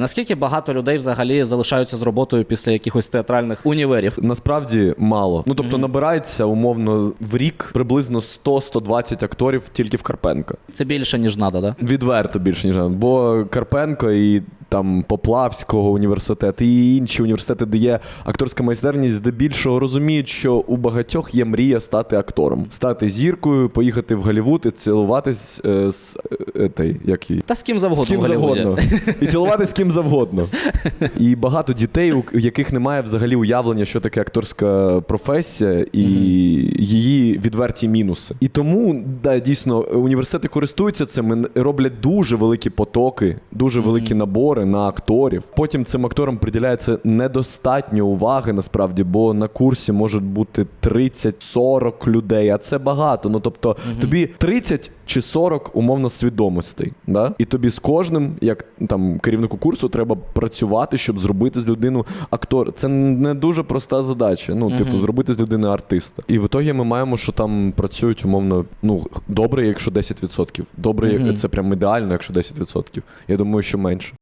Наскільки багато людей взагалі залишаються з роботою після якихось театральних універів? Насправді мало. Ну тобто набирається умовно в рік приблизно 100-120 акторів тільки в Карпенка. Це більше ніж надо, да? Відверто більше ніж надо. бо Карпенко і там Поплавського університет і інші університети, де є акторська майстерність, здебільшого розуміють, що у багатьох є мрія стати актором, стати зіркою, поїхати в Голлівуд і цілуватись е, з е, як її. Та з ким завгодно. З ким в завгодно. І цілуватись з ким завгодно. І багато дітей, у яких немає взагалі уявлення, що таке акторська професія, і її відверті мінуси. І тому, да, дійсно, університети користуються цим, роблять дуже великі потоки, дуже великі набори на акторів. Потім цим акторам приділяється недостатньо уваги, насправді, бо на курсі може бути 30-40 людей, а це багато. Ну тобто, тобі 30 чи 40 умовно свідомостей. Да? І тобі з кожним, як там керівнику курсу, треба працювати, щоб зробити з людину актор. Це не дуже проста задача. Ну, типу, зробити з людини артиста. І в ітогі ми маємо, що там працюють умовно, ну добре, якщо 10%. Добре, як це прям ідеально, якщо 10%. Я думаю, що менше.